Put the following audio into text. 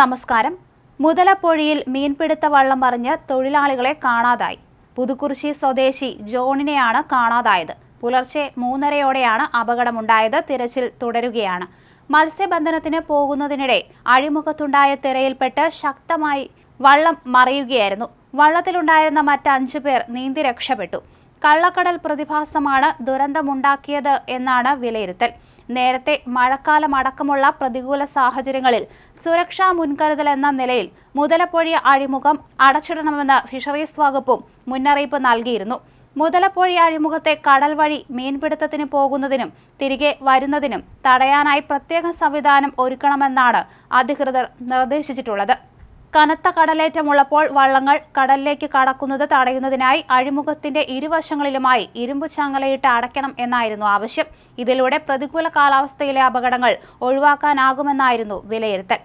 നമസ്കാരം. മുതലപ്പൊഴിയിൽ മീൻപിടുത്ത വള്ളം മറിഞ്ഞ് തൊഴിലാളികളെ കാണാതായി. പുതുക്കുറിശി സ്വദേശി ജോണിനെയാണ് കാണാതായത്. പുലർച്ചെ മൂന്നരയോടെയാണ് അപകടമുണ്ടായത്. തിരച്ചിൽ തുടരുകയാണ്. മത്സ്യബന്ധനത്തിന് പോകുന്നതിനിടെ അഴിമുഖത്തുണ്ടായ തിരയിൽപ്പെട്ട് ശക്തമായി വള്ളം മറിയുകയായിരുന്നു. വള്ളത്തിലുണ്ടായിരുന്ന മറ്റ് അഞ്ചു പേർ നീന്തി രക്ഷപ്പെട്ടു. കള്ളക്കടൽ പ്രതിഭാസമാണ് ദുരന്തമുണ്ടാക്കിയത് എന്നാണ് വിലയിരുത്തൽ. നേരത്തെ മഴക്കാലം അടക്കമുള്ള പ്രതികൂല സാഹചര്യങ്ങളിൽ സുരക്ഷാ മുൻകരുതൽ എന്ന നിലയിൽ മുതലപ്പൊഴി അഴിമുഖം അടച്ചിടണമെന്ന് ഫിഷറീസ് വകുപ്പും മുന്നറിയിപ്പ് നൽകിയിരുന്നു. മുതലപ്പൊഴി അഴിമുഖത്തെ കടൽ വഴി മീൻപിടുത്തത്തിന് പോകുന്നതിനും തിരികെ വരുന്നതിനും തടയാനായി പ്രത്യേക സംവിധാനം ഒരുക്കണമെന്നാണ് അധികൃതർ നിർദ്ദേശിച്ചിട്ടുള്ളത്. കനത്ത കടലേറ്റമുള്ളപ്പോൾ വള്ളങ്ങൾ കടലിലേക്ക് കടക്കുന്നത് തടയുന്നതിനായി അഴിമുഖത്തിന്റെ ഇരുവശങ്ങളിലുമായി ഇരുമ്പ് ചങ്ങലയിട്ട് അടയ്ക്കണം എന്നായിരുന്നു ആവശ്യം. ഇതിലൂടെ പ്രതികൂല കാലാവസ്ഥയിലെ അപകടങ്ങൾ ഒഴിവാക്കാനാകുമെന്നായിരുന്നു വിലയിരുത്തൽ.